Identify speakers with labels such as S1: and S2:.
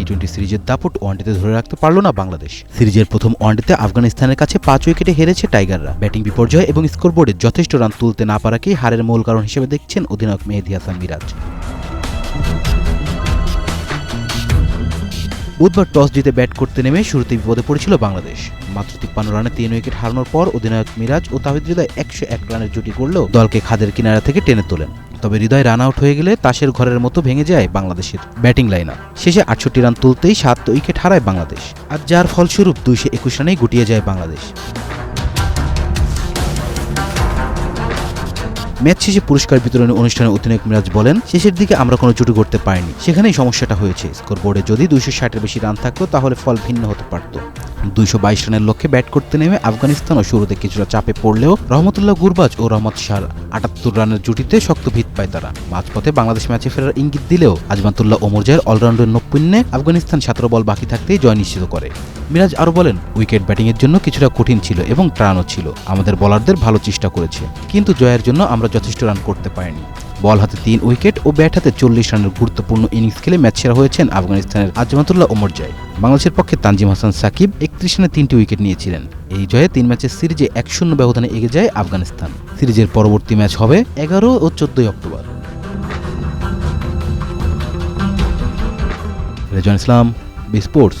S1: T twenty সিরিজের দাপট ওয়ানডেতে ধরে রাখতে পারল না বাংলাদেশ। সিরিজের প্রথম ওয়ানডেতে আফগানিস্তানের কাছে পাঁচ উইকেটে হেরেছে টাইগাররা। ব্যাটিং বিপর্যয় এবং স্কোরবোর্ডে যথেষ্ট রান তুলতে না পারাকেই হারের মূল কারণ হিসেবে দেখছেন অধিনায়ক মেহেদি হাসান মিরাজ। বুধবার টস জিতে ব্যাট করতে নেমে শুরুতে বিপদে পড়েছিল বাংলাদেশ। মাত্র তিপ্পান্ন রানে তিন উইকেট হারানোর পর অধিনায়ক মিরাজ ও তাহিদ হৃদয় একশো এক রানের জুটি করলেও দলকে খাদের কিনারা থেকে টেনে তোলেন। তবে হৃদয় রান আউট হয়ে গেলে তাসের ঘরের মতো ভেঙে যায় বাংলাদেশের ব্যাটিং লাইন শেষে আটষট্টি রান তুলতেই সাত উইকেট হারায় বাংলাদেশ। আর যার ফলস্বরূপ দুইশো একুশ রানেই গুটিয়ে যায় বাংলাদেশ। ম্যাচ শেষে পুরস্কার বিতরণী অনুষ্ঠানে অধিনায়ক মিরাজ বলেন, শেষের দিকে আমরা কোনো জুটি করতে পারিনি। সেখানেই সমস্যাটা হয়েছে। স্কোরবোর্ডে যদি দুইশো ষাটের বেশি রান থাকতো, তাহলে ফল ভিন্ন হতে পারত। দুইশো বাইশ রানের লক্ষ্যে ব্যাট করতে নেমে আফগানিস্তানও শুরুতে কিছুটা চাপে পড়লেও রহমতুল্লাহ গুরবাজ ও রহমত শাহ আটাত্তর রানের জুটিতে শক্ত ভিত পায় তারা। মাঝপথে বাংলাদেশ ম্যাচে ফেরার ইঙ্গিত দিলেও আজমাতুল্লাহ ওমরজায়ের অলরাউন্ডের নৈপুণ্যে আফগানিস্তান সতেরো বল বাকি থাকতেই জয় নিশ্চিত করে। মিরাজ আরও বলেন, উইকেট ব্যাটিংয়ের জন্য কিছুটা কঠিন ছিল এবং টানও ছিল। আমাদের বোলারদের ভালো চেষ্টা করেছে, কিন্তু জয়ের জন্য আমরা যথেষ্ট রান করতে পারিনি। বল হাতে তিন উইকেট ও ব্যাট হাতে চল্লিশ রানের গুরুত্বপূর্ণ ইনিংস খেলে ম্যাচ সেরা হয়েছেন আফগানিস্তানের আজমাতুল্লাহ ওমর জয়। বাংলাদেশের পক্ষে তানজিম হাসান সাকিব একত্রিশ রানে তিনটি উইকেট নিয়েছিলেন। এই জয়ে তিন ম্যাচের সিরিজে এক শূন্য ব্যবধানে এগিয়ে যায় আফগানিস্তান। সিরিজের পরবর্তী ম্যাচ হবে এগারো ও চোদ্দই October. Rezon Islam, B sports.